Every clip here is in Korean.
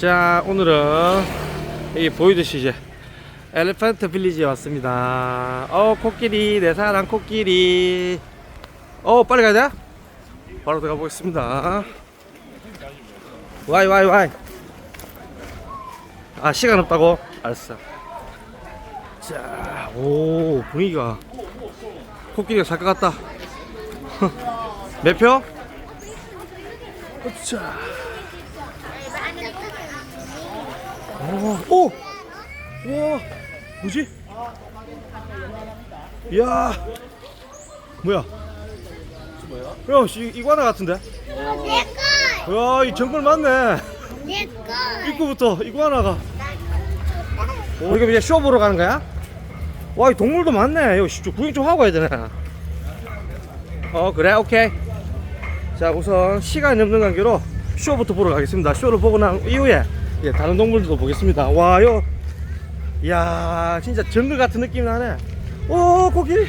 자 오늘은 이 보이듯이 이제 엘리펀트 빌리지에 왔습니다. 어 코끼리 내 사랑 코끼리. 어 빨리 돼? 바로 들어가 보겠습니다. 와이 와이 와이. 아 시간 없다고? 알았어. 자오 분위기가 코끼리가 살 것 같다. 몇 표? 자 어, 오! 와, 뭐지? 이야, 뭐야? 뭐야? 야, 씨, 이과나 같은데? 야, 이 정글 많네. 입구부터 이과나가. 오, 이거 이제 쇼 보러 가는 거야? 와, 이 동물도 많네. 이거 씨, 좀 구경 좀 하고 가야 되네. 어, 그래, 오케이. 자, 우선 시간이 없는 관계로 쇼부터 보러 가겠습니다. 쇼를 보고 난 이후에 예, 다른 동물들도 보겠습니다. 와, 요, 야, 진짜 정글 같은 느낌 나네. 오, 코끼리.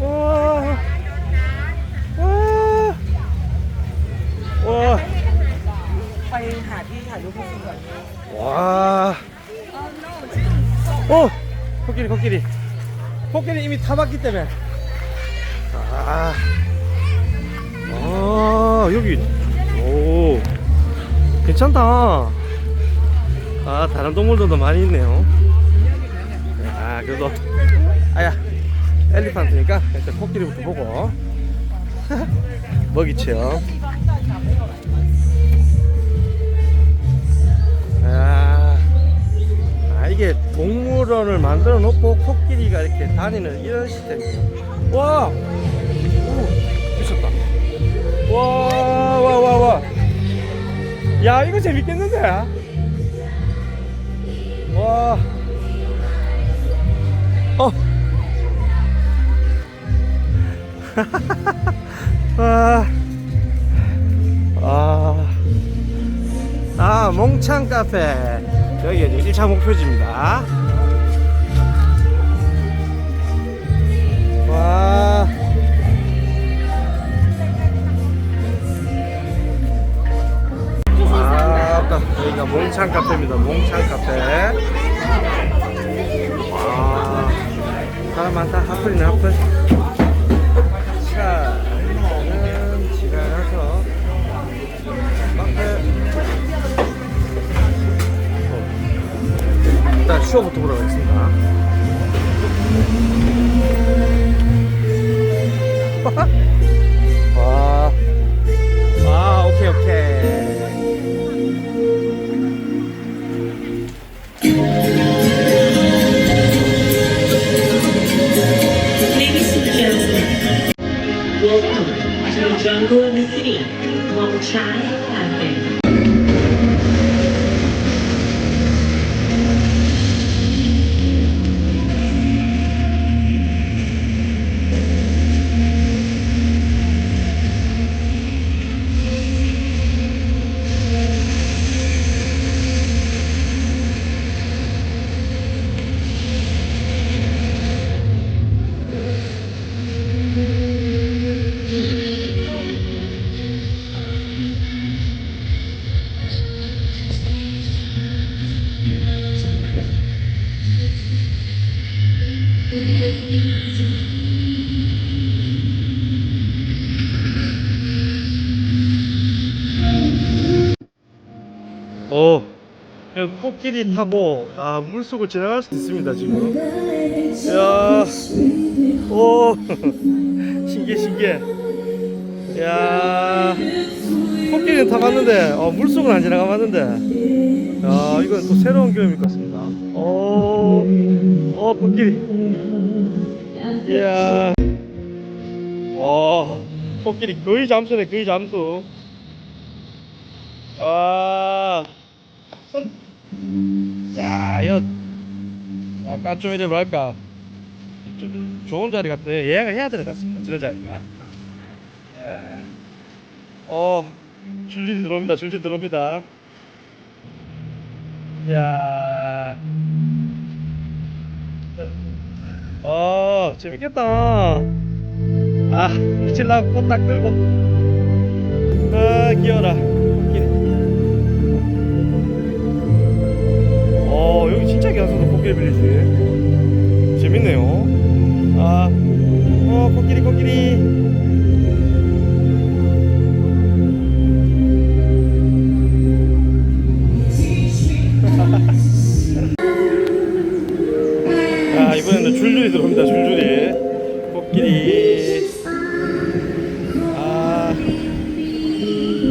와, 와, 와, ไปหาที่ถ่ายรูปให้คุณก่อน 와. 어, 코끼리, 코끼리. 코끼리 이미 타봤기 때문에. 아, 아, 여기, 오, 괜찮다. 아, 다른 동물들도 많이 있네요. 아, 그래도, 아야, 엘리판트니까 일단 코끼리부터 보고. 먹이 체험. 아, 아, 이게 동물원을 만들어 놓고 코끼리가 이렇게 다니는 이런 시스템이에요. 와! 오, 미쳤다. 와. 야, 이거 재밌겠는데? 와. 어. 아. 아. 아, 몽창 카페. 이제 1차 목표지입니다. 쇼부터 보러 가겠습니다. 와, 아, 오케이, 오케이. Welcome to the jungle in the city, Longchai Cafe. 코끼리 타고 아, 물속을 지나갈 수 있습니다 지금. 야, 오, 신기해 신기해. 야, 코끼리는 타봤는데 어, 물속은 안 지나가봤는데. 야, 이건 또 새로운 경험일 것 같습니다. 오, 어 코끼리. 이야, 어, 코끼리 거의 잠수네 거의 잠수. 아. 야, 이거 약간 좀 이래 뭐랄까 좀 좋은 자리 같네. 얘가 해야 것 같습니다. 저런 자리가. 예. 어, 줄줄이 들어옵니다. 줄줄이 들어옵니다. 야, 어, 재밌겠다. 아, 신랑 꽃딱 들고. 아, 귀여라. 여기 진짜 기아서도 코끼리 빌리지. 재밌네요. 아어 코끼리 코끼리. 자 아, 이번에는 줄줄이 들어옵니다 줄줄이. 코끼리. 아.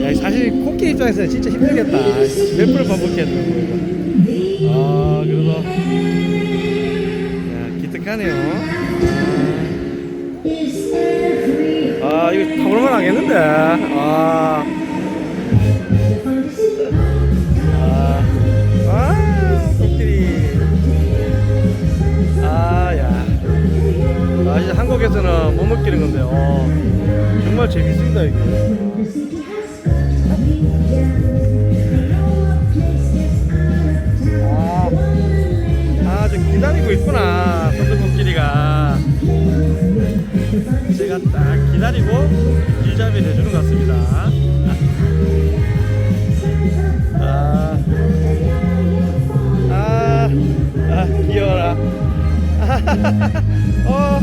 야, 사실 코끼리 입장에서는 진짜 힘들겠다. 몇 분을 반복해야 되는 거예요 아, 그래도. 야, 기특하네요. 아, 아, 이거 타볼만 하겠는데. 아. 아, 아, 코끼리. 아, 야. 아, 이제 한국에서는 못 느끼는 건데, 어. 정말 재밌습니다, 이게. 기다리고 있구나, 선수 코끼리가. 제가 딱 기다리고 길잡이 해주는 것 같습니다. 아, 아, 아, 귀여워라. 어,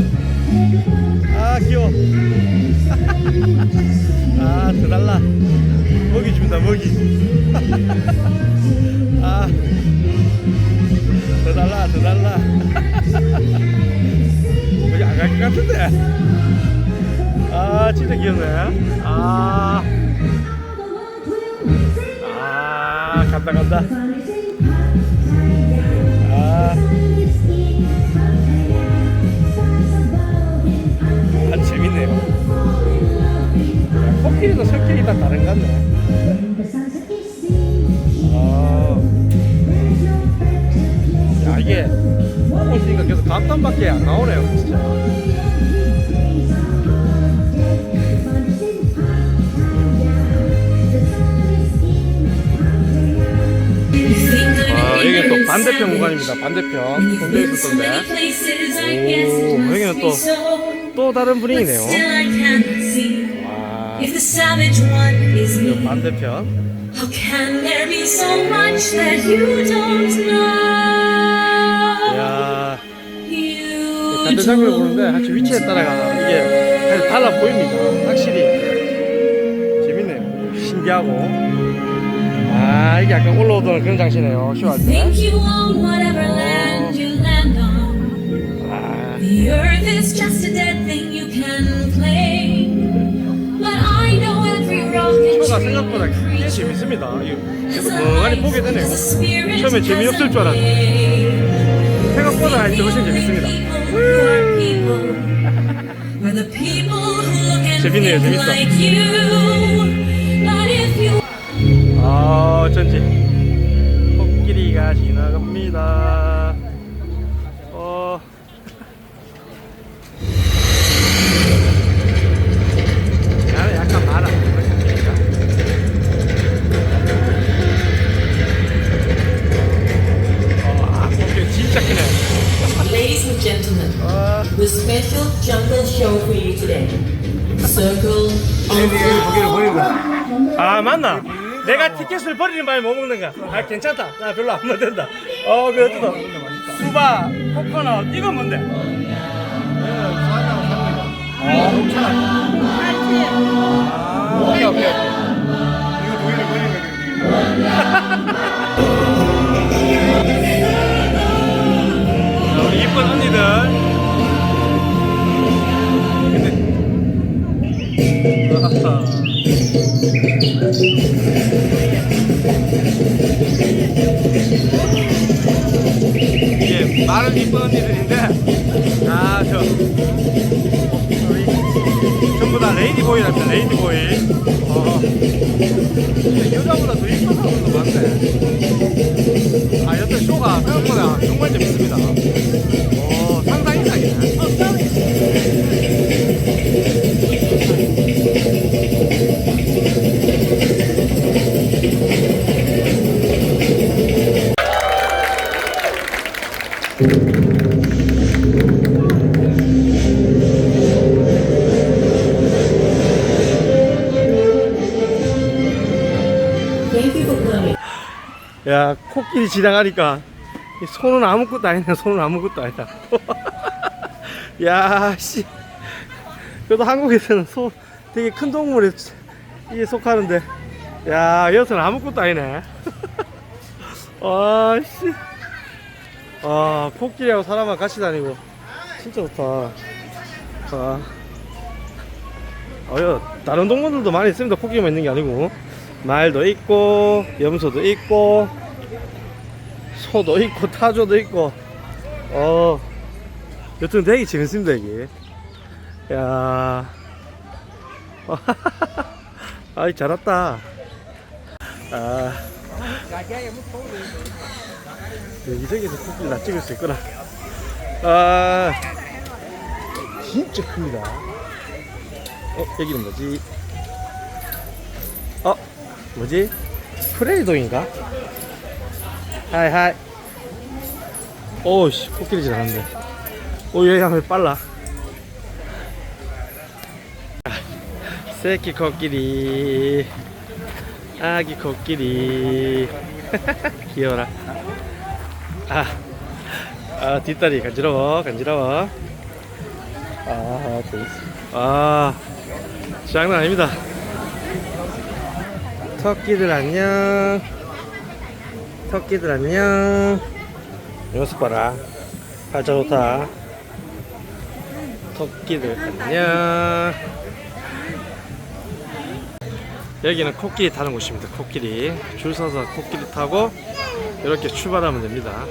아, 귀여워. 아, 더 달라. 먹이 줍니다, 먹이. 네. 아, 아, 간다, 간다. 아, 아 재밌네요. 야, 코끼리도 성격이 다 다른 것 같네. 아, 야, 이게 보고 있으니까 계속 감탄밖에 안 나오네요, 진짜. 여기 또 반대편 공간입니다. 반대편. 군대 있었던데. 오, 여기는 또, 또 다른 분위기네요. 와, 이 me, 반대편. how can there be so much that you don't know? 야 You 같은 장면을 보는데 확실히 위치에 따라가 이게 달라 보입니다. 확실히 재밌네요. 신기하고. 아, 이게 약간 올라오던 그런 장치네요. 쇼할 때. 아, 쇼가 생각보다 꽤 재밌습니다. life, 보게 되네요. 처음에 재미없을 줄 알았는데. 생각보다 이제 훨씬 재밌습니다. 재밌네요, 재밌어. 아, 어쩐지 코끼리가 지나갑니다. 어. 나는 약간 말아. 어, 아, 코끼리 진짜 크네. Ladies and gentlemen, 아, the special jungle show for you today. Circle. 아, 맞나? 내가 티켓을 버리는 바에 뭐 먹는 거야? 아, 괜찮다. 나 별로 안 먹는다. 어, 그렇다. 수박, 코코넛, 이건 뭔데? 아, 오케이, 오케이. 이거 고기를 버리는 거야. 레이디보이. 어, 근데 여자보다 더 이쁜 사람들도 많네. 아 여튼 쇼가 생각보다 정말 재밌습니다. 어 상상 이상이네 야 코끼리 지나가니까 이 손은 아무것도 아니네 손은 아무것도 아니다. 야씨. 그래도 한국에서는 소 되게 큰 동물에 이게 속하는데. 야 여기서는 아무것도 아니네. 아씨. 아 코끼리하고 사람하고 같이 다니고 진짜 좋다. 아. 어여 다른 동물들도 많이 있습니다. 코끼리만 있는 게 아니고 말도 있고 염소도 있고 소도 있고 타조도 있고. 어 여튼 되게 재밌습니다 이게. 야. 아이 잘 왔다. 아. 여기저기서 코끼리 나 찍을 수 있구나. 아. 진짜 큽니다. 어 여기는 뭐지? 어 뭐지? 프레이동인가? 하이 하이. 오씨 코끼리 지나갔는데. 오 여기 하면 빨라. 새끼 코끼리. 아기 코끼리. 귀여워라. 아, 아 뒷다리 간지러워 간지러워. 아 재밌어 아 장난 아닙니다 토끼들 안녕. 토끼들 안녕. 녀석 봐라. 팔자 좋다. 토끼들 안녕. 여기는 코끼리 타는 곳입니다 코끼리. 줄 서서 코끼리 타고 이렇게 출발하면 됩니다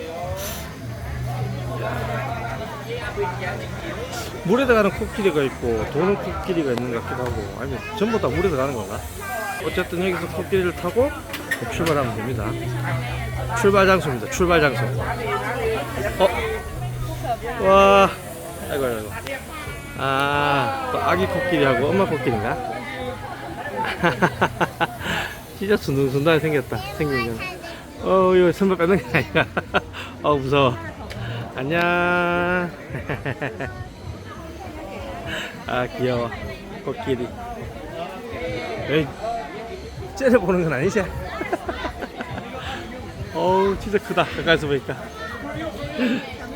물에 들어가는 코끼리가 있고 도는 코끼리가 있는 것 같기도 하고 아니면 전부 다 물에 들어가는 건가? 어쨌든 여기서 코끼리를 타고 출발하면 됩니다. 출발 장소입니다. 출발 장소. 어? 와. 아이고 아이고 아또 아기 코끼리하고 엄마 코끼리인가? 진짜 순둥순둥하게 생겼다. 생긴 건. 어 이거 선발 빼는 게 아니야. 어 무서워 안녕. 아 귀여워. 코끼리. 에이 째려보는 건 아니지? 어우 진짜 크다. 가까이서 보니까